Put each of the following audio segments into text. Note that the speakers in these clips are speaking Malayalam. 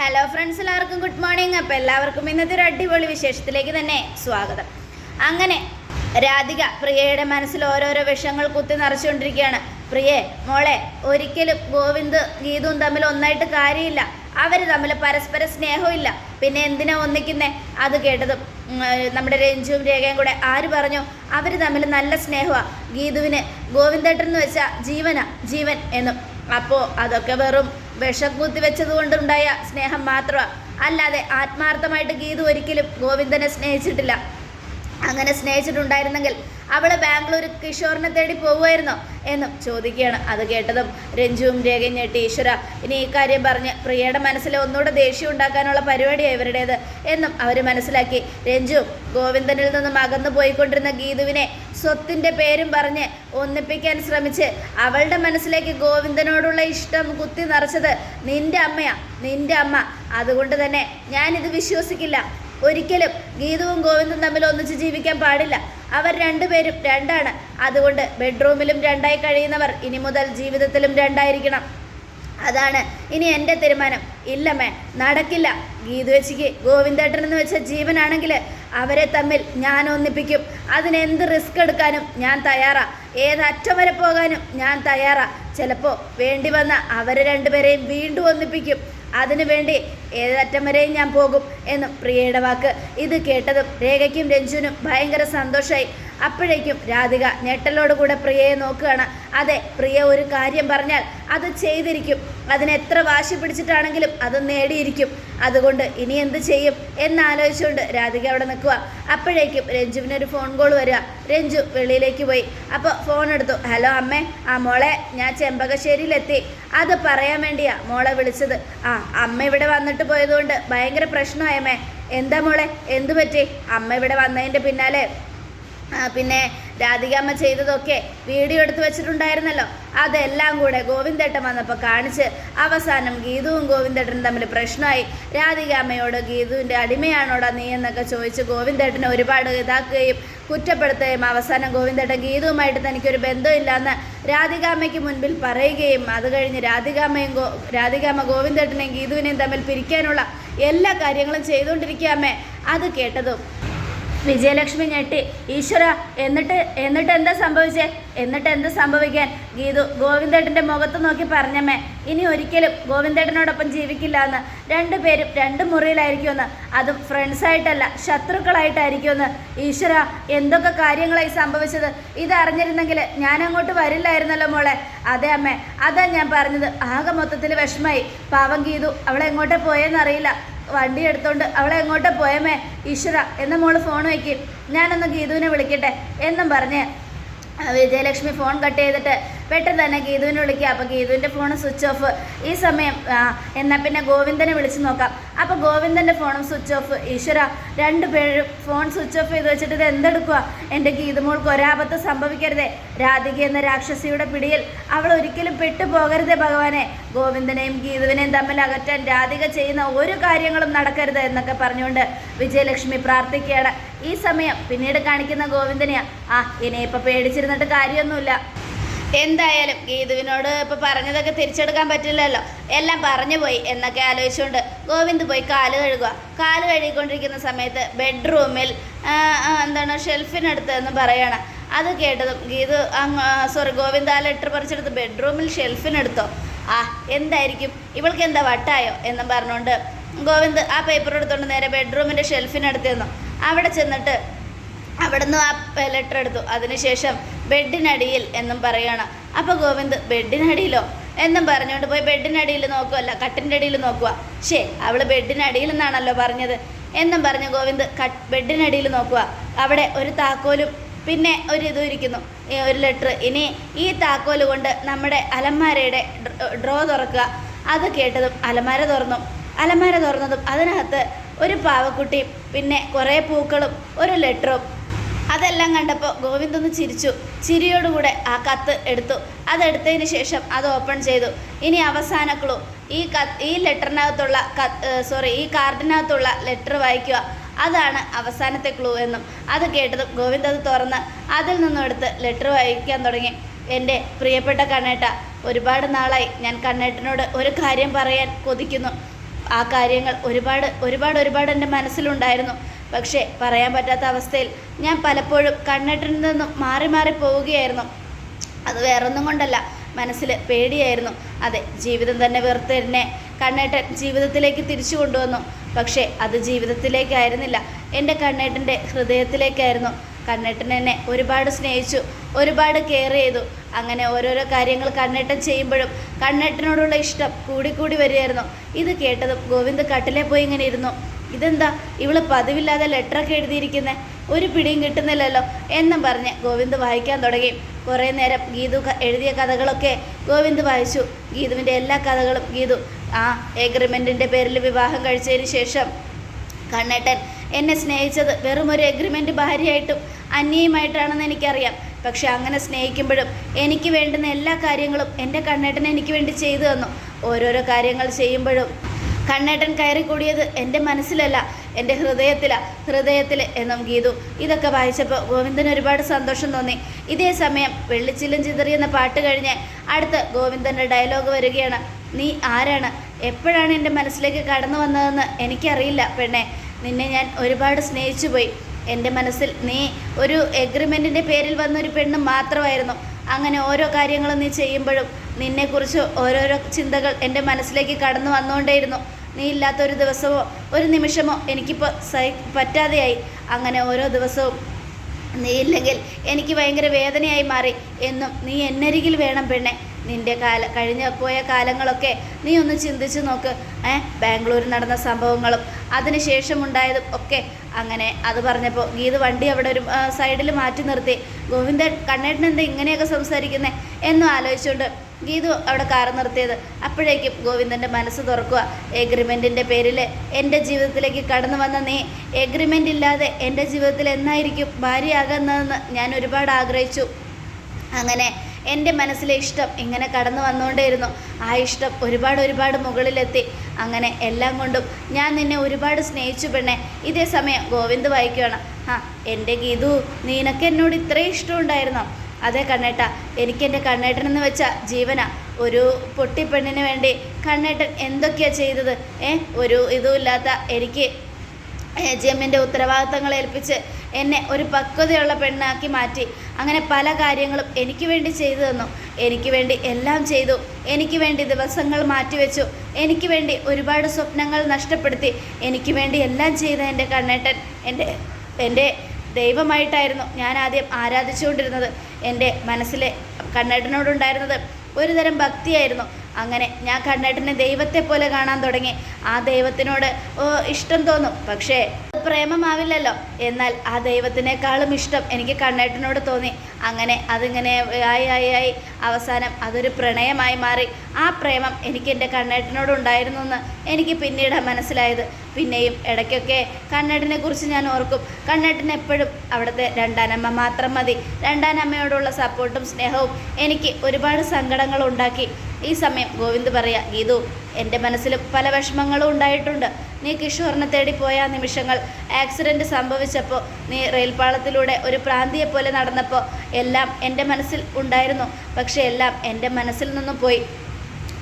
ഹലോ ഫ്രണ്ട്സ് എല്ലാവർക്കും ഗുഡ് മോർണിംഗ് അപ്പോൾ എല്ലാവർക്കും ഇന്നത്തെ ഒരു അടിപൊളി വിശേഷത്തിലേക്ക് തന്നെ സ്വാഗതം. അങ്ങനെ രാധിക പ്രിയയുടെ മനസ്സിൽ ഓരോരോ വിഷങ്ങൾ കുത്തി നിറച്ചുകൊണ്ടിരിക്കുകയാണ്. പ്രിയെ മോളെ ഒരിക്കലും ഗോവിന്ദ് ഗീതവും തമ്മിൽ ഒന്നായിട്ട് കാര്യമില്ല. അവർ തമ്മിൽ പരസ്പര സ്നേഹമില്ല പിന്നെ എന്തിനാ ഒന്നിക്കുന്നേ? അത് കേട്ടതും നമ്മുടെ രഞ്ജുവും രേഖയും കൂടെ ആര് പറഞ്ഞു? അവർ തമ്മിൽ നല്ല സ്നേഹമാണ് ഗീതുവിന് ഗോവിന്ദേട്ടൻ എന്ന് വെച്ചാൽ ജീവനാ ജീവൻ എന്നും. അപ്പോൾ അതൊക്കെ വെറും വിഷം കുത്തി വെച്ചത് കൊണ്ടുണ്ടായ സ്നേഹം മാത്രമാണ് അല്ലാതെ ആത്മാർത്ഥമായിട്ട് ഗീതു ഒരിക്കലും ഗോവിന്ദനെ സ്നേഹിച്ചിട്ടില്ല. അങ്ങനെ സ്നേഹിച്ചിട്ടുണ്ടായിരുന്നെങ്കിൽ അവൾ ബാംഗ്ലൂർ കിഷോറിനെ തേടി പോകുമായിരുന്നോ എന്നും ചോദിക്കുകയാണ്. അത് കേട്ടതും രഞ്ജുവും രേഖയും ഞെട്ടി. ഈശ്വര ഇനി ഈ കാര്യം പറഞ്ഞ് പ്രിയയുടെ മനസ്സിൽ ഒന്നുകൂടെ ദേഷ്യം ഉണ്ടാക്കാനുള്ള പരിപാടിയാണ് ഇവരുടേത് എന്നും അവർ മനസ്സിലാക്കി. രഞ്ജു ഗോവിന്ദനിൽ നിന്നും അകന്നു പോയിക്കൊണ്ടിരുന്ന ഗീതുവിനെ സ്വത്തിന്റെ പേരും പറഞ്ഞ് ഒന്നിപ്പിക്കാൻ ശ്രമിച്ച് അവളുടെ മനസ്സിലേക്ക് ഗോവിന്ദനോടുള്ള ഇഷ്ടം കുത്തി നിറച്ചത് നിന്റെ അമ്മയാ നിന്റെ അമ്മ. അതുകൊണ്ട് തന്നെ ഞാനിത് വിശ്വസിക്കില്ല. ഒരിക്കലും ഗീതവും ഗോവിന്ദും തമ്മിൽ ഒന്നിച്ച് ജീവിക്കാൻ പാടില്ല. അവർ രണ്ടുപേരും രണ്ടാണ്. അതുകൊണ്ട് ബെഡ്റൂമിലും രണ്ടായി കഴിയുന്നവർ ഇനി മുതൽ ജീവിതത്തിലും രണ്ടായിരിക്കണം. അതാണ് ഇനി എന്റെ തീരുമാനം. ഇല്ലമ്മേ നടക്കില്ല. ഗീതു വെച്ചിക്ക് ഗോവിന്ദേട്ടൻ എന്ന് വെച്ച ജീവനാണെങ്കിൽ അവരെ തമ്മിൽ ഞാൻ ഒന്നിപ്പിക്കും. അതിനെന്ത് റിസ്ക് എടുക്കാനും ഞാൻ തയ്യാറാ. ഏതറ്റം വരെ പോകാനും ഞാൻ തയ്യാറാ. ചിലപ്പോൾ വേണ്ടി വന്ന അവരെ രണ്ടുപേരെയും വീണ്ടും ഒന്നിപ്പിക്കും. അതിനു വേണ്ടി ഏതറ്റം വരെയും ഞാൻ പോകും എന്ന് പ്രിയയുടെ വാക്ക്. ഇത് കേട്ടതും രേഖയ്ക്കും രഞ്ജുവിനും ഭയങ്കര സന്തോഷമായി അപ്പോഴേക്കും രാധിക ഞെട്ടലോടുകൂടെ പ്രിയയെ നോക്കുകയാണ്. അതെ പ്രിയ ഒരു കാര്യം പറഞ്ഞാൽ അത് ചെയ്തിരിക്കും. അതിനെത്ര വാശി പിടിച്ചിട്ടാണെങ്കിലും അത് നേടിയിരിക്കും. അതുകൊണ്ട് ഇനി എന്ത് ചെയ്യും എന്നാലോചിച്ചുകൊണ്ട് രാധിക അവിടെ നിൽക്കുക. അപ്പോഴേക്കും രഞ്ജുവിനൊരു ഫോൺ കോൾ വരിക. രഞ്ജു വെളിയിലേക്ക് പോയി. അപ്പോൾ ഫോൺ എടുത്തു. ഹലോ അമ്മേ. ആ മോളെ ഞാൻ ചെമ്പകശ്ശേരിയിലെത്തി. അത് പറയാൻ വേണ്ടിയാ മോളെ വിളിച്ചത്. ആ അമ്മ ഇവിടെ വന്നിട്ട് പോയതുകൊണ്ട് ഭയങ്കര പ്രശ്നമായമ്മേ എന്താ മോളെ? എന്തു പറ്റി? അമ്മ ഇവിടെ വന്നതിന്റെ പിന്നാലെ പിന്നെ രാധികാമ്മ ചെയ്തതൊക്കെ വീഡിയോ എടുത്തു വെച്ചിട്ടുണ്ടായിരുന്നല്ലോ. അതെല്ലാം കൂടെ ഗോവിന്ദേട്ടൻ വന്നപ്പോൾ കാണിച്ച് അവസാനം ഗീതുവും ഗോവിന്ദേട്ടനും തമ്മിൽ പ്രശ്നമായി. രാധികാമ്മയോട് ഗീതുവിന്റെ അടിമയാണോടാ നീ എന്നൊക്കെ ചോദിച്ച് ഗോവിന്ദേട്ടനെ ഒരുപാട് ഇതാക്കുകയും കുറ്റപ്പെടുത്തുകയും അവസാനം ഗോവിന്ദേട്ടൻ ഗീതുവുമായിട്ട് തനിക്കൊരു ബന്ധമില്ലാന്ന് രാധികാമ്മയ്ക്ക് മുൻപിൽ പറയുകയും അത് കഴിഞ്ഞ് രാധികാമ്മയും ഗോ രാധികാമ്മ ഗോവിന്ദേട്ടനെയും ഗീതുവിനെയും തമ്മിൽ പിരിക്കാനുള്ള എല്ലാ കാര്യങ്ങളും ചെയ്തുകൊണ്ടിരിക്കുക അമ്മേ അത് കേട്ടതും വിജയലക്ഷ്മി ഞെട്ടി. ഈശ്വര എന്നിട്ട് എന്നിട്ട് എന്താ സംഭവിച്ചേ? എന്നിട്ട് എന്താ സംഭവിക്കാൻ? ഗീതു ഗോവിന്ദേട്ടന്റെ മുഖത്ത് നോക്കി പറഞ്ഞമ്മേ ഇനി ഒരിക്കലും ഗോവിന്ദേട്ടനോടൊപ്പം ജീവിക്കില്ല എന്ന്. രണ്ടുപേരും രണ്ട് മുറിയിലായിരിക്കുമെന്ന്. അതും ഫ്രണ്ട്സായിട്ടല്ല ശത്രുക്കളായിട്ടായിരിക്കുമെന്ന്. ഈശ്വര എന്തൊക്കെ കാര്യങ്ങളായി സംഭവിച്ചത്? ഇതറിഞ്ഞിരുന്നെങ്കിൽ ഞാൻ അങ്ങോട്ട് വരില്ലായിരുന്നല്ലോ മോളെ. അതെ അമ്മേ അതാ ഞാൻ പറഞ്ഞത്. ആകെ മൊത്തത്തിൽ വിഷമായി പാവം ഗീതു അവളെ എങ്ങോട്ടേ പോയെന്നറിയില്ല. വണ്ടി എടുത്തോണ്ട് അവളെ എങ്ങോട്ടാ പോയമേ ഈശ്വര എന്ന മോൾ ഫോൺ വയ്ക്കും. ഞാനൊന്ന് ഗീതുവിനെ വിളിക്കട്ടെ എന്നും പറഞ്ഞ്. വിജയലക്ഷ്മി ഫോൺ കട്ട് ചെയ്തിട്ട് പെട്ടെന്ന് തന്നെ ഗീതുവിനെ വിളിക്കുക അപ്പോൾ ഗീതുവിന്റെ ഫോൺ സ്വിച്ച് ഓഫ് ഈ സമയം എന്നാൽ പിന്നെ ഗോവിന്ദനെ വിളിച്ച് നോക്കാം. അപ്പോൾ ഗോവിന്ദന്റെ ഫോണും സ്വിച്ച് ഓഫ് ഈശ്വര രണ്ടുപേരും ഫോൺ സ്വിച്ച് ഓഫ് ചെയ്ത് വെച്ചിട്ട് ഇത് എന്തെടുക്കുക? എന്റെ ഗീതുമോൾക്ക് ഒരാപത്ത് സംഭവിക്കരുതേ. രാധിക എന്ന രാക്ഷസിയുടെ പിടിയിൽ അവൾ ഒരിക്കലും പെട്ടുപോകരുതേ ഭഗവാനെ. ഗോവിന്ദനെയും ഗീതുവിനെയും തമ്മിൽ അകറ്റാൻ രാധിക ചെയ്യുന്ന ഒരു കാര്യങ്ങളും നടക്കരുത് എന്നൊക്കെ പറഞ്ഞുകൊണ്ട് വിജയലക്ഷ്മി പ്രാർത്ഥിക്കുകയാണ്. ഈ സമയം പിന്നീട് കാണിക്കുന്ന ഗോവിന്ദനെയാ. ആ ഇനിയിപ്പോൾ പേടിച്ചിരുന്നിട്ട് കാര്യമൊന്നുമില്ല. എന്തായാലും ഗീതുവിനോട് ഇപ്പോൾ പറഞ്ഞതൊക്കെ തിരിച്ചെടുക്കാൻ പറ്റില്ലല്ലോ. എല്ലാം പറഞ്ഞു പോയി എന്നൊക്കെ ആലോചിച്ചുകൊണ്ട് ഗോവിന്ദ് പോയി കാൽ കഴുകുക. കാൽ കഴുകിക്കൊണ്ടിരിക്കുന്ന സമയത്ത് ബെഡ്റൂമിൽ എന്താണ് ഷെൽഫിനടുത്ത് എന്ന് പറയണം. അത് കേട്ടതും ഗീതു അങ്ങ് സോറി ഗോവിന്ദ് ആ ലെറ്റർ പറിച്ചെടുത്ത് ബെഡ്റൂമിൽ ഷെൽഫിനെടുത്തോ. ആ എന്തായിരിക്കും? ഇവൾക്ക് എന്താ വട്ടായോ എന്നും പറഞ്ഞുകൊണ്ട് ഗോവിന്ദ് ആ പേപ്പർ എടുത്തുകൊണ്ട് നേരെ ബെഡ്റൂമിന്റെ ഷെൽഫിനടുത്ത് നിന്നു അവിടെ ചെന്നിട്ട് അവിടുന്ന് ആ ലെറ്റർ എടുത്തു. അതിനുശേഷം ബെഡിനടിയിൽ എന്നും പറയണം. അപ്പോൾ ഗോവിന്ദ് ബെഡിനടിയിലോ? എന്നും പറഞ്ഞുകൊണ്ട് പോയി. ബെഡിനടിയിൽ നോക്കുമല്ല കട്ടിന്റെ അടിയിൽ നോക്കുക ശേ അവൾ ബെഡിനടിയിൽ നിന്നാണല്ലോ പറഞ്ഞത്. എന്നും പറഞ്ഞ് ഗോവിന്ദ് കട്ട് ബെഡിനടിയിൽ നോക്കുക അവിടെ ഒരു താക്കോലും പിന്നെ ഒരു ഇതും ഇരിക്കുന്നു. ഒരു ലെറ്റർ ഇനി ഈ താക്കോൽ കൊണ്ട് നമ്മുടെ അലമാരയുടെ ഡ്രോ തുറക്കുക. അത് കേട്ടതും അലമാര തുറന്നു. അലമാര തുറന്നതും അതിനകത്ത് ഒരു പാവക്കുട്ടിയും പിന്നെ കുറേ പൂക്കളും ഒരു ലെറ്ററും അതെല്ലാം കണ്ടപ്പോൾ ഗോവിന്ദ് ഒന്ന് ചിരിച്ചു. ചിരിയോടുകൂടെ ആ കത്ത് എടുത്തു. അതെടുത്തതിന് ശേഷം അത് ഓപ്പൺ ചെയ്തു. ഇനി അവസാന ക്ലൂ ഈ കത്ത് ഈ ലെറ്ററിനകത്തുള്ള കത്ത് സോറി ഈ കാർഡിനകത്തുള്ള ലെറ്റർ വായിക്കുക. അതാണ് അവസാനത്തെ ക്ലൂ എന്നും അത് കേട്ടതും ഗോവിന്ദ് അത് തുറന്ന് അതിൽ നിന്നും എടുത്ത് ലെറ്റർ വായിക്കാൻ തുടങ്ങി. എന്റെ പ്രിയപ്പെട്ട കണ്ണേട്ട ഒരുപാട് നാളായി ഞാൻ കണ്ണേട്ടനോട് ഒരു കാര്യം പറയാൻ കൊതിക്കുന്നു. ആ കാര്യങ്ങൾ ഒരുപാട് ഒരുപാട് ഒരുപാട് എന്റെ മനസ്സിലുണ്ടായിരുന്നു. പക്ഷേ പറയാൻ പറ്റാത്ത അവസ്ഥയിൽ ഞാൻ പലപ്പോഴും കണ്ണേട്ടിൽ നിന്നും മാറി മാറി പോവുകയായിരുന്നു. അത് വേറൊന്നും കൊണ്ടല്ല മനസ്സിൽ പേടിയായിരുന്നു. അതെ ജീവിതം തന്നെ വെറുതെ എന്നെ കണ്ണേട്ടൻ ജീവിതത്തിലേക്ക് തിരിച്ചു കൊണ്ടുവന്നു. പക്ഷേ അത് ജീവിതത്തിലേക്കായിരുന്നില്ല. എന്റെ കണ്ണേട്ടന്റെ ഹൃദയത്തിലേക്കായിരുന്നു. കണ്ണേട്ടൻ എന്നെ ഒരുപാട് സ്നേഹിച്ചു ഒരുപാട് കെയർ ചെയ്തു. അങ്ങനെ ഓരോരോ കാര്യങ്ങൾ കണ്ണേട്ടൻ ചെയ്യുമ്പോഴും കണ്ണേട്ടനോടുള്ള ഇഷ്ടം കൂടിക്കൂടി വരികയായിരുന്നു. ഇത് കേട്ടതും ഗോവിന്ദ് കട്ടിലെ പോയി ഇങ്ങനെ ഇരുന്നു. ഇതെന്താ? ഇവൾ പതിവില്ലാതെ ലെറ്ററൊക്കെ എഴുതിയിരിക്കുന്നത് ഒരു പിടിയും കിട്ടുന്നില്ലല്ലോ എന്നും പറഞ്ഞ് ഗോവിന്ദ് വായിക്കാൻ തുടങ്ങി. കുറേ നേരം ഗീതു എഴുതിയ കഥകളൊക്കെ ഗോവിന്ദ് വായിച്ചു. ഗീതുവിന്റെ എല്ലാ കഥകളും ഗീതു. ആ എഗ്രിമെന്റിന്റെ പേരിൽ വിവാഹം കഴിച്ചതിന് ശേഷം കണ്ണേട്ടൻ എന്നെ സ്നേഹിച്ചത് വെറും ഒരു എഗ്രിമെന്റ് ഭാര്യയായിട്ടും അന്യയുമായിട്ടാണെന്ന് എനിക്കറിയാം. പക്ഷെ അങ്ങനെ സ്നേഹിക്കുമ്പോഴും എനിക്ക് വേണ്ടുന്ന എല്ലാ കാര്യങ്ങളും എന്റെ കണ്ണേട്ടൻ എനിക്ക് വേണ്ടി ചെയ്തു തന്നു. ഓരോരോ കാര്യങ്ങൾ ചെയ്യുമ്പോഴും കണ്ണേട്ടൻ കയറി കൂടിയത് എന്റെ മനസ്സിലല്ല എന്റെ ഹൃദയത്തിലാണ് ഹൃദയത്തിൽ എന്നും ഗീതു. ഇതൊക്കെ വായിച്ചപ്പോൾ ഗോവിന്ദന് ഒരുപാട് സന്തോഷം തോന്നി. ഇതേ സമയം വെള്ളിച്ചില്ലും ചിതറി എന്ന പാട്ട് കഴിഞ്ഞ് അടുത്ത് ഗോവിന്ദന്റെ ഡയലോഗ് വരികയാണ്. നീ ആരാണ്? എപ്പോഴാണ് എന്റെ മനസ്സിലേക്ക് കടന്നു വന്നതെന്ന് എനിക്കറിയില്ല പെണ്ണെ. നിന്നെ ഞാൻ ഒരുപാട് സ്നേഹിച്ചു പോയി. എന്റെ മനസ്സിൽ നീ ഒരു എഗ്രിമെന്റിന്റെ പേരിൽ വന്നൊരു പെണ്ണ് മാത്രമായിരുന്നു. അങ്ങനെ ഓരോ കാര്യങ്ങളും നീ ചെയ്യുമ്പോഴും നിന്നെക്കുറിച്ച് ഓരോരോ ചിന്തകൾ എന്റെ മനസ്സിലേക്ക് കടന്നു വന്നുകൊണ്ടേയിരുന്നു. നീ ഇല്ലാത്ത ഒരു ദിവസമോ ഒരു നിമിഷമോ എനിക്കിപ്പോൾ സഹി പറ്റാതെയായി. അങ്ങനെ ഓരോ ദിവസവും നീ ഇല്ലെങ്കിൽ എനിക്ക് ഭയങ്കര വേദനയായി മാറി. എന്നും നീ എന്നരികിൽ വേണം പെണ്ണെ. നിന്റെ കാല കഴിഞ്ഞ പോയ കാലങ്ങളൊക്കെ നീ ഒന്ന് ചിന്തിച്ച് നോക്ക്. ഏ ബാംഗ്ലൂരിൽ നടന്ന സംഭവങ്ങളും അതിനുശേഷം ഉണ്ടായതും ഒക്കെ. അങ്ങനെ അത് പറഞ്ഞപ്പോൾ ഗീത് വണ്ടി അവിടെ ഒരു സൈഡിൽ മാറ്റി നിർത്തി. ഗോവിന്ദൻ കണ്ണേട്ടൻ എന്താ ഇങ്ങനെയൊക്കെ സംസാരിക്കുന്നത് എന്നും ആലോചിച്ചുകൊണ്ട് ഗീതു അവിടെ കാർ നിർത്തിയത്. അപ്പോഴേക്കും ഗോവിന്ദന്റെ മനസ്സ് തുറക്കുക. എഗ്രിമെന്റിന്റെ പേരിൽ എന്റെ ജീവിതത്തിലേക്ക് കടന്നു വന്ന നീ. എഗ്രിമെന്റ് ഇല്ലാതെ എന്റെ ജീവിതത്തിൽ എന്നായിരിക്കും ഭാര്യയാകുന്നതെന്ന് ഞാൻ ഒരുപാട് ആഗ്രഹിച്ചു. അങ്ങനെ എന്റെ മനസ്സിലെ ഇഷ്ടം ഇങ്ങനെ കടന്നു വന്നുകൊണ്ടേയിരുന്നു. ആ ഇഷ്ടം ഒരുപാട് ഒരുപാട് മുകളിലെത്തി. അങ്ങനെ എല്ലാം കൊണ്ടും ഞാൻ നിന്നെ ഒരുപാട് സ്നേഹിച്ചു പെണ്ണെ. ഇതേ സമയം ഗോവിന്ദ് വായിക്കുകയാണ്. ആ എന്റെ ഗീതു നിനക്ക് എന്നോട് ഇത്രയും ഇഷ്ടമുണ്ടായിരുന്നോ? അതെ കണ്ണേട്ട. എനിക്ക് എന്റെ കണ്ണേട്ടനെന്ന് വെച്ച ജീവന. ഒരു പൊട്ടിപ്പെണ്ണിന് വേണ്ടി കണ്ണേട്ടൻ എന്തൊക്കെയാ ചെയ്തത്? ഏ? ഒരു ഇതുമില്ലാത്ത എനിക്ക് ജമ്മിന്റെ ഉത്തരവാദിത്തങ്ങൾ ഏൽപ്പിച്ച് എന്നെ ഒരു പക്വതയുള്ള പെണ്ണാക്കി മാറ്റി. അങ്ങനെ പല കാര്യങ്ങളും എനിക്ക് വേണ്ടി ചെയ്തു തന്നു. എനിക്ക് വേണ്ടി എല്ലാം ചെയ്തു. എനിക്ക് വേണ്ടി ദിവസങ്ങൾ മാറ്റിവെച്ചു എനിക്ക് വേണ്ടി ഒരുപാട് സ്വപ്നങ്ങൾ നഷ്ടപ്പെടുത്തി. എനിക്ക് വേണ്ടി എല്ലാം ചെയ്ത എന്റെ കണ്ണേട്ടൻ എന്റെ എന്റെ ദൈവമായിട്ടായിരുന്നു ഞാൻ ആദ്യം ആരാധിച്ചുകൊണ്ടിരുന്നത്. എന്റെ മനസ്സിലെ കണ്ണേട്ടനോടുണ്ടായിരുന്നത് ഒരു തരം ഭക്തിയായിരുന്നു. അങ്ങനെ ഞാൻ കണ്ണേട്ടനെ ദൈവത്തെ പോലെ കാണാൻ തുടങ്ങി. ആ ദൈവത്തിനോട് ഇഷ്ടം തോന്നും. പക്ഷേ പ്രേമമാവില്ലല്ലോ എന്നാൽ ആ ദൈവത്തിനേക്കാളും ഇഷ്ടം എനിക്ക് കണ്ണേട്ടനോട് തോന്നി. അങ്ങനെ അതിങ്ങനെ ആയി ആയി ആയി അവസാനം അതൊരു പ്രണയമായി മാറി. ആ പ്രേമം എനിക്ക് എന്റെ കണ്ണേട്ടനോട് ഉണ്ടായിരുന്നു എന്ന് എനിക്ക് പിന്നീട് മനസ്സിലായത്. പിന്നെയും ഇടയ്ക്കൊക്കെ കണ്ണേട്ടനെ കുറിച്ച് ഞാൻ ഓർക്കും. കണ്ണേട്ടൻ എപ്പോഴും അവിടുത്തെ രണ്ടാനമ്മ മാത്രം മതി. രണ്ടാനമ്മയോടുള്ള സപ്പോർട്ടും സ്നേഹവും എനിക്ക് ഒരുപാട് സങ്കടങ്ങൾ ഉണ്ടാക്കി. ഈ സമയം ഗോവിന്ദ് പറയാ ഗീതു എന്റെ മനസ്സിൽ പല വിഷമങ്ങളും ഉണ്ടായിട്ടുണ്ട്. നീ കിഷോറിനെ തേടി പോയ നിമിഷങ്ങൾ ആക്സിഡന്റ് സംഭവിച്ചപ്പോൾ നീ റെയിൽപാളത്തിലൂടെ ഒരു പ്രാന്തിയെ പോലെ നടന്നപ്പോൾ എല്ലാം എന്റെ മനസ്സിൽ ഉണ്ടായിരുന്നു. പക്ഷേ എല്ലാം എന്റെ മനസ്സിൽ നിന്നും പോയി.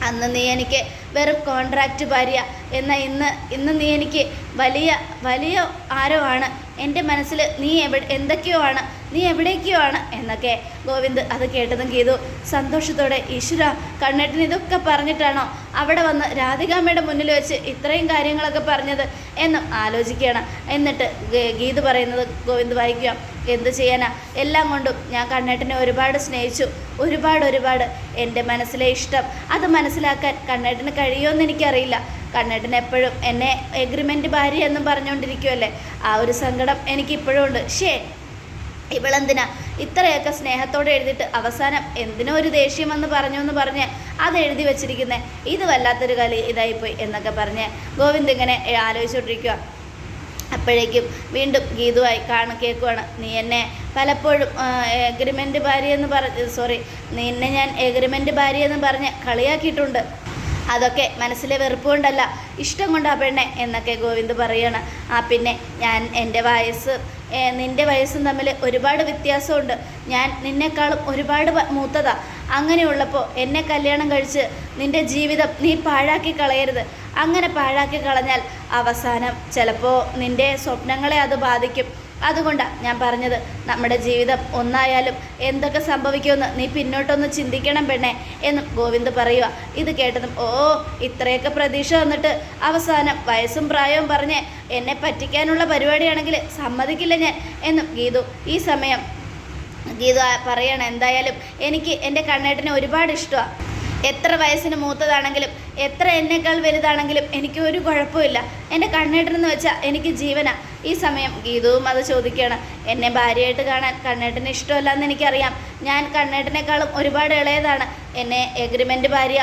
അന്ന് നീ എനിക്ക് വെറും കോൺട്രാക്റ്റ് ഭാര്യ. എന്ന ഇന്ന് ഇന്ന് നീ എനിക്ക് വലിയ വലിയ ആരോ ആണ് എന്റെ മനസ്സിൽ നീ എവിടെ എന്തൊക്കെയോ ആണ് നീ എവിടേക്കോ ആണ് എന്നൊക്കെ ഗോവിന്ദ് അത് കേട്ടതും ചെയ്തു. സന്തോഷത്തോടെ ഈശ്വര കണ്ണേട്ടൻ ഇതൊക്കെ പറഞ്ഞിട്ടാണോ അവിടെ വന്ന് രാധികാമ്മയുടെ മുന്നിൽ വെച്ച് ഇത്രയും കാര്യങ്ങളൊക്കെ പറഞ്ഞത് എന്നും ആലോചിക്കുകയാണ്. എന്നിട്ട് ഗീത് പറയുന്നത് ഗോവിന്ദ് വായിക്കുക. എന്ത് ചെയ്യാനാ? എല്ലാം കൊണ്ടും ഞാൻ കണ്ണേട്ടനെ ഒരുപാട് സ്നേഹിച്ചു. ഒരുപാട് ഒരുപാട്. എന്റെ മനസ്സിലെ ഇഷ്ടം. അത് മനസ്സിലാക്കാൻ കണ്ണേട്ടന് കഴിയുമെന്ന് എനിക്കറിയില്ല. കണ്ണേട്ടൻ എപ്പോഴും എന്നെ എഗ്രിമെന്റ് ഭാര്യ എന്നും പറഞ്ഞുകൊണ്ടിരിക്കുമല്ലേ ആ ഒരു സങ്കടം എനിക്കിപ്പോഴും ഉണ്ട്. ഷേ ഇവളെന്തിനാ? ഇത്രയൊക്കെ സ്നേഹത്തോടെ എഴുതിയിട്ട് അവസാനം എന്തിനോ ഒരു ദേഷ്യം വന്ന് പറഞ്ഞു എന്ന് പറഞ്ഞ് അത് എഴുതി വെച്ചിരിക്കുന്നേ. ഇത് വല്ലാത്തൊരു കളി ഇതായിപ്പോയി എന്നൊക്കെ പറഞ്ഞ് ഗോവിന്ദ് ഇങ്ങനെ ആലോചിച്ചുകൊണ്ടിരിക്കുക അപ്പോഴേക്കും വീണ്ടും ഗീതുവായി കാണ കേൾക്കുവാണ്. നീ എന്നെ പലപ്പോഴും എഗ്രിമെന്റ് ഭാര്യ എന്ന് പറഞ്ഞ് സോറി നിന്നെ ഞാൻ എഗ്രിമെന്റ് ഭാര്യ എന്ന് പറഞ്ഞ് കളിയാക്കിയിട്ടുണ്ട്. അതൊക്കെ മനസ്സിലെ വെറുപ്പ് കൊണ്ടല്ല ഇഷ്ടം കൊണ്ടാ പെണ്ണെ എന്നൊക്കെ ഗോവിന്ദ് പറയാണ്. ആ പിന്നെ ഞാൻ എന്റെ വയസ്സ് നിന്റെ വയസ്സും തമ്മിൽ ഒരുപാട് വ്യത്യാസമുണ്ട്. ഞാൻ നിന്നെക്കാളും ഒരുപാട് വ- മൂത്തതാ. അങ്ങനെയുള്ളപ്പോൾ എന്നെ കല്യാണം കഴിച്ച് നിന്റെ ജീവിതം നീ പാഴാക്കി കളയരുത്. അങ്ങനെ പാഴാക്കി കളഞ്ഞാൽ അവസാനം ചിലപ്പോൾ നിന്റെ സ്വപ്നങ്ങളെ അത് ബാധിക്കും. അതുകൊണ്ടാണ് ഞാൻ പറഞ്ഞത് നമ്മുടെ ജീവിതം ഒന്നായാലും എന്തൊക്കെ സംഭവിക്കുമെന്ന് നീ പിന്നോട്ടൊന്ന് ചിന്തിക്കണം പെണ്ണെ എന്നും ഗോവിന്ദ് പറയുക ഇത് കേട്ടതും ഓ ഇത്രയൊക്കെ പ്രതീക്ഷ വന്നിട്ട് അവസാനം വയസ്സും പ്രായവും പറഞ്ഞ് എന്നെ പറ്റിക്കാനുള്ള പരിപാടിയാണെങ്കിൽ സമ്മതിക്കില്ല ഞാൻ എന്നും ഗീതു. ഈ സമയം ഗീതു പറയണം എന്തായാലും എനിക്ക് എന്റെ കണ്ണേട്ടനെ ഒരുപാട് ഇഷ്ടമാണ് എത്ര വയസ്സിന് മൂത്തതാണെങ്കിലും എത്ര എന്നേക്കാൾ വലുതാണെങ്കിലും എനിക്ക് ഒരു കുഴപ്പമില്ല. എന്റെ കണ്ണേട്ടനെന്ന് വെച്ചാൽ എനിക്ക് ജീവന. ഈ സമയം ഗീതവും അത് ചോദിക്കുകയാണ് എന്നെ ഭാര്യയായിട്ട് കാണാൻ കണ്ണേട്ടന് ഇഷ്ടമല്ല എന്ന് എനിക്കറിയാം. ഞാൻ കണ്ണേട്ടനേക്കാളും ഒരുപാട് ഇളയതാണ്. എന്നെ എഗ്രിമെന്റ് ഭാര്യ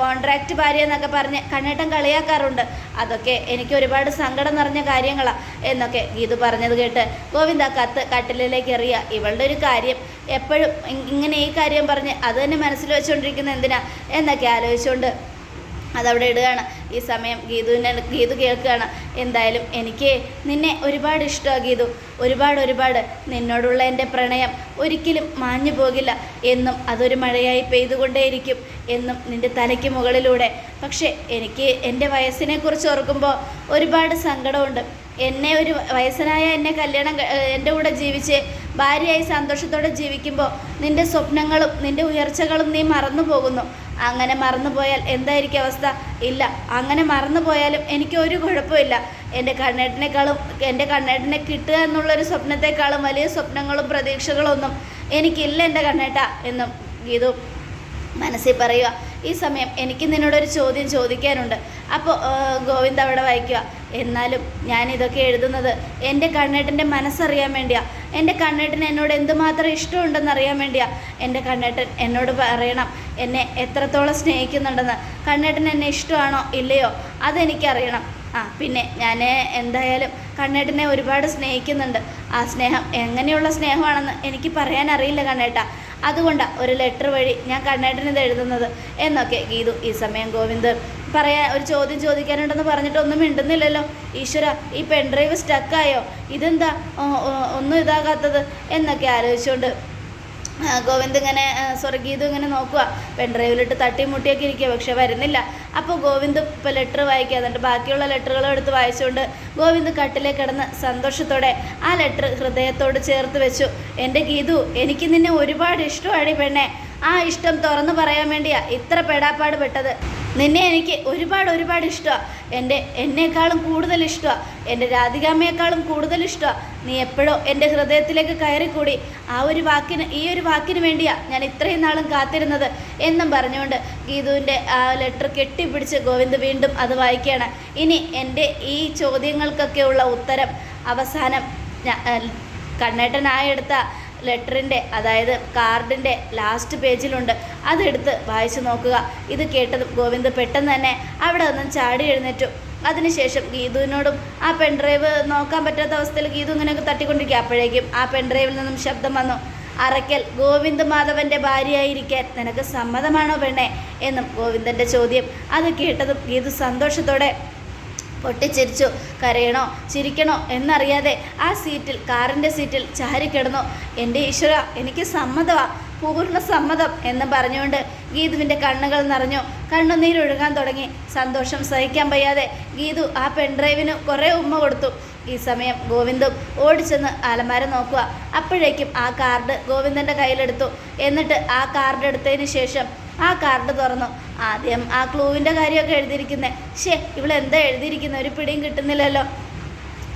കോൺട്രാക്റ്റ് ഭാര്യ എന്നൊക്കെ പറഞ്ഞ് കണ്ണേട്ടൻ കളിയാക്കാറുണ്ട്. അതൊക്കെ എനിക്ക് ഒരുപാട് സങ്കടം നിറഞ്ഞ കാര്യങ്ങളാണ് എന്നൊക്കെ ഗീതു പറഞ്ഞത് കേട്ട് ഗോവിന്ദ കത്ത് കട്ടിലിലേക്ക് എറിയുക ഇവളുടെ ഒരു കാര്യം എപ്പോഴും ഇങ്ങനെ ഈ കാര്യം പറഞ്ഞ് അത് തന്നെ മനസ്സിൽ വെച്ചുകൊണ്ടിരിക്കുന്ന എന്തിനാ എന്നൊക്കെ ആലോചിച്ചുകൊണ്ട് അതവിടെ ഇടുകയാണ്. ഈ സമയം ഗീതുവിനെ ഗീതു കേൾക്കുകയാണ്. എന്തായാലും എനിക്ക് നിന്നെ ഒരുപാട് ഇഷ്ടമാണ് ഗീതു. ഒരുപാട് ഒരുപാട്. നിന്നോടുള്ള എന്റെ പ്രണയം ഒരിക്കലും മാഞ്ഞു പോകില്ല. എന്നും അതൊരു മഴയായി പെയ്തുകൊണ്ടേയിരിക്കും. എന്നും നിന്റെ തലയ്ക്ക് മുകളിലൂടെ. പക്ഷേ എനിക്ക് എന്റെ വയസ്സിനെക്കുറിച്ച് ഓർക്കുമ്പോൾ ഒരുപാട് സങ്കടമുണ്ട്. എന്നെ ഒരു വയസ്സനായ എന്നെ കല്യാണം എന്റെ കൂടെ ജീവിച്ച് ഭാര്യയായി സന്തോഷത്തോടെ ജീവിക്കുമ്പോൾ നിന്റെ സ്വപ്നങ്ങളും നിന്റെ ഉയർച്ചകളും നീ മറന്നു പോകുന്നു അങ്ങനെ മറന്നു പോയാൽ എന്തായിരിക്കും അവസ്ഥ? ഇല്ല. അങ്ങനെ മറന്നു പോയാലും എനിക്ക് ഒരു കുഴപ്പമില്ല. എന്റെ കണ്ണേട്ടനേക്കാളും എന്റെ കണ്ണേട്ടനെ കിട്ടുക എന്നുള്ളൊരു സ്വപ്നത്തെക്കാളും വലിയ സ്വപ്നങ്ങളും പ്രതീക്ഷകളൊന്നും എനിക്കില്ല എന്റെ കണ്ണേട്ട എന്നും ഗീതു. മനസ്സിൽ പറയുക ഈ സമയം എനിക്ക് നിന്നോടൊരു ചോദ്യം ചോദിക്കാനുണ്ട്. അപ്പോൾ ഗോവിന്ദ് അവിടെ വായിക്കുക. എന്നാലും ഞാൻ ഇതൊക്കെ എഴുതുന്നത് എന്റെ കണ്ണേട്ടന്റെ മനസ്സറിയാൻ വേണ്ടിയാ. എന്റെ കണ്ണേട്ടൻ എന്നോട് എന്തുമാത്രം ഇഷ്ടമുണ്ടെന്ന് അറിയാൻ വേണ്ടിയാ. എന്റെ കണ്ണേട്ടൻ എന്നോട് പറയണം എന്നെ എത്രത്തോളം സ്നേഹിക്കുന്നുണ്ടെന്ന്. കണ്ണേട്ടൻ എന്നെ ഇഷ്ടമാണോ? ഇല്ലയോ? അതെനിക്കറിയണം. ആ പിന്നെ ഞാൻ എന്തായാലും കണ്ണേട്ടനെ ഒരുപാട് സ്നേഹിക്കുന്നുണ്ട്. ആ സ്നേഹം എങ്ങനെയുള്ള സ്നേഹമാണെന്ന് എനിക്ക് പറയാനറിയില്ല കണ്ണേട്ട. അതുകൊണ്ടാണ് ഒരു ലെറ്റർ വഴി ഞാൻ കണ്ണേട്ടനിത് എഴുതുന്നത്. എന്നൊക്കെ ഗീതു ഈ സമയം ഗോവിന്ദ് പറയാ ഒരു ചോദ്യം ചോദിക്കാനുണ്ടെന്ന് പറഞ്ഞിട്ടൊന്നും മിണ്ടുന്നില്ലല്ലോ. ഈശ്വര ഈ പെൺഡ്രൈവ് സ്റ്റക്കായോ ഇതെന്താ? ഒന്നും ഇതാകാത്തത്? എന്നൊക്കെ ആലോചിച്ചുകൊണ്ട് ഗോവിന്ദ് ഇങ്ങനെ സോറി ഗീതു ഇങ്ങനെ നോക്കുക പെൺഡ്രൈവിലിട്ട് തട്ടി മുട്ടിയൊക്കെ ഇരിക്കുക പക്ഷെ വരുന്നില്ല. അപ്പോൾ ഗോവിന്ദ് ഇപ്പോൾ ലെറ്റർ വായിക്കുക എന്നിട്ട് ബാക്കിയുള്ള ലെറ്ററുകളും എടുത്ത് വായിച്ചുകൊണ്ട് ഗോവിന്ദ് കട്ടിലേ കിടന്ന് സന്തോഷത്തോടെ ആ ലെറ്റർ ഹൃദയത്തോട് ചേർത്ത് വെച്ചു. എന്റെ ഗീതു എനിക്ക് നിന്നെ ഒരുപാട് ഇഷ്ടമാണ് പെണ്ണെ. ആ ഇഷ്ടം തുറന്നു പറയാൻ വേണ്ടിയാ ഇത്ര പെടാപ്പാട് പെട്ടത്. നിന്നെ എനിക്ക് ഒരുപാട് ഒരുപാട് ഇഷ്ടമാണ് എന്റെ എന്നേക്കാളും കൂടുതൽ ഇഷ്ടമാണ് എന്റെ രാധികാമ്മയെക്കാളും കൂടുതൽ ഇഷ്ടമാണ് നീ എപ്പോഴോ എന്റെ ഹൃദയത്തിലേക്ക് കയറിക്കൂടി. ആ ഒരു വാക്കിന് ഈ ഒരു വാക്കിന് വേണ്ടിയാണ് ഞാൻ ഇത്രയും നാളും കാത്തിരുന്നത് എന്നും പറഞ്ഞുകൊണ്ട് ഗീതുവിന്റെ ആ ലെറ്റർ കെട്ടിപ്പിടിച്ച് ഗോവിന്ദ് വീണ്ടും അത് വായിക്കുകയാണ്. ഇനി എന്റെ ഈ ചോദ്യങ്ങൾക്കൊക്കെയുള്ള ഉത്തരം അവസാനം കണ്ണേട്ടനായെടുത്ത ലെറ്ററിന്റെ അതായത് കാർഡിന്റെ ലാസ്റ്റ് പേജിലുണ്ട്. അതെടുത്ത് വായിച്ചു നോക്കുക. ഇത് കേട്ടതും ഗോവിന്ദ് പെട്ടെന്ന് തന്നെ അവിടെ ഒന്നും ചാടി എഴുന്നേറ്റു. അതിനുശേഷം ഗീതുവിനോടും ആ പെൺഡ്രൈവ് നോക്കാൻ പറ്റാത്ത അവസ്ഥയിൽ ഗീതു ഇങ്ങനെയൊക്കെ തട്ടിക്കൊണ്ടിരിക്കുക. അപ്പോഴേക്കും ആ പെൺഡ്രൈവിൽ നിന്നും ശബ്ദം വന്നു. അറയ്ക്കൽ ഗോവിന്ദ് മാധവന്റെ ഭാര്യയായിരിക്കാൻ നിനക്ക് സമ്മതമാണോ പെണ്ണെ? എന്നും ഗോവിന്ദന്റെ ചോദ്യം. അത് കേട്ടതും ഗീതു സന്തോഷത്തോടെ പൊട്ടിച്ചിരിച്ചു. കരയണോ? ചിരിക്കണോ? എന്നറിയാതെ ആ സീറ്റിൽ കാറിന്റെ സീറ്റിൽ ചാരി കിടന്നു. എന്റെ ഈശ്വര എനിക്ക് സമ്മതമാ പൂർണ സമ്മതം എന്ന് പറഞ്ഞുകൊണ്ട് ഗീതുവിന്റെ കണ്ണുകൾ നിറഞ്ഞു. കണ്ണുനീരൊഴുകാൻ തുടങ്ങി. സന്തോഷം സഹിക്കാൻ വയ്യാതെ ഗീതു ആ പെൺഡ്രൈവിന് കുറേ ഉമ്മ കൊടുത്തു. ഈ സമയം ഗോവിന്ദും ഓടിച്ചെന്ന് അലമാര നോക്കുക. അപ്പോഴേക്കും ആ കാർഡ് ഗോവിന്ദന്റെ കയ്യിലെടുത്തു. എന്നിട്ട് ആ കാർഡ് എടുത്തതിന് ശേഷം ആ കാർഡ് തുറന്നു. ആദ്യം ആ ക്ലൂവിന്റെ കാര്യമൊക്കെ എഴുതിയിരിക്കുന്നത് ഷേ ഇവളെന്താ എഴുതിയിരിക്കുന്നത് ഒരു പിടിയും കിട്ടുന്നില്ലല്ലോ.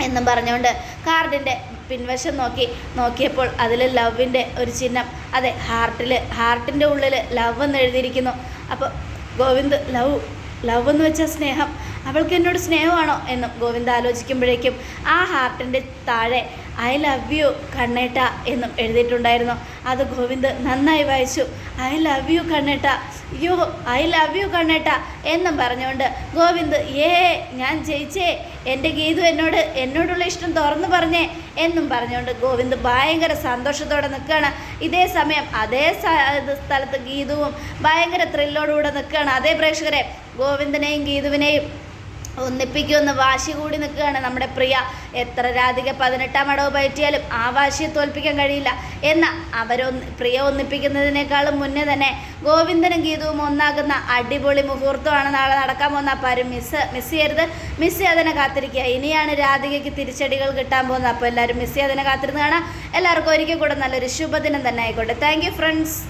എന്നും പറഞ്ഞുകൊണ്ട് കാർഡിന്റെ പിൻവശം നോക്കി. നോക്കിയപ്പോൾ അതിൽ ലവിന്റെ ഒരു ചിഹ്നം. അതെ ഹാർട്ടിൽ ഹാർട്ടിന്റെ ഉള്ളിൽ ലവ് എന്ന് എഴുതിയിരിക്കുന്നു. അപ്പോൾ ഗോവിന്ദ് ലവ് ലവ് എന്ന് വെച്ചാൽ സ്നേഹം. അവൾക്ക് എന്നോട് സ്നേഹമാണോ എന്നും ഗോവിന്ദ് ആലോചിക്കുമ്പോഴേക്കും ആ ഹാർട്ടിന്റെ താഴെ ഐ ലവ് യു കണ്ണേട്ട എന്നും എഴുതിയിട്ടുണ്ടായിരുന്നു. അത് ഗോവിന്ദ് നന്നായി വായിച്ചു. ഐ ലവ് യു കണ്ണേട്ട യോ ഐ ലവ് യു കണ്ണേട്ട എന്നും പറഞ്ഞുകൊണ്ട് ഗോവിന്ദ് ഏ ഞാൻ ജയിച്ചേ എന്റെ ഗീതു എന്നോട് എന്നോടുള്ള ഇഷ്ടം തുറന്നു പറഞ്ഞേ എന്നും പറഞ്ഞുകൊണ്ട് ഗോവിന്ദ് ഭയങ്കര സന്തോഷത്തോടെ നിൽക്കുകയാണ്. ഇതേ സമയം അതേ സ്ഥലത്ത് ഗീതുവും ഭയങ്കര ത്രില്ലോടുകൂടെ നിൽക്കുകയാണ്. അതേ പ്രേക്ഷകരെ ഗോവിന്ദനെയും ഗീതുവിനെയും ഒന്നിപ്പിക്കുമെന്ന് വാശി കൂടി നിൽക്കുകയാണ് നമ്മുടെ പ്രിയ. എത്ര രാധിക പതിനെട്ടാം അടവ് പയറ്റിയാലും ആ വാശിയെ തോൽപ്പിക്കാൻ കഴിയില്ല. എന്ന അവരൊന്ന് പ്രിയ ഒന്നിപ്പിക്കുന്നതിനേക്കാളും മുന്നേ തന്നെ ഗോവിന്ദനും ഗീതവും ഒന്നാകുന്ന അടിപൊളി മുഹൂർത്തമാണ് നാളെ നടക്കാൻ പോകുന്ന ആരും മിസ് മിസ് ചെയ്യരുത്. മിസ് ചെയ്യാതെ കാത്തിരിക്കുക. ഇനിയാണ് രാധികയ്ക്ക് തിരിച്ചടികൾ കിട്ടാൻ പോകുന്നത്. അപ്പോൾ എല്ലാവരും മിസ് ചെയ്യാതെ കാത്തിരുന്ന് കാണാം. എല്ലാവർക്കും ഒരിക്കൽ കൂടെ നല്ലൊരു ശുഭദിനം തന്നെ ആയിക്കോട്ടെ. Thank friends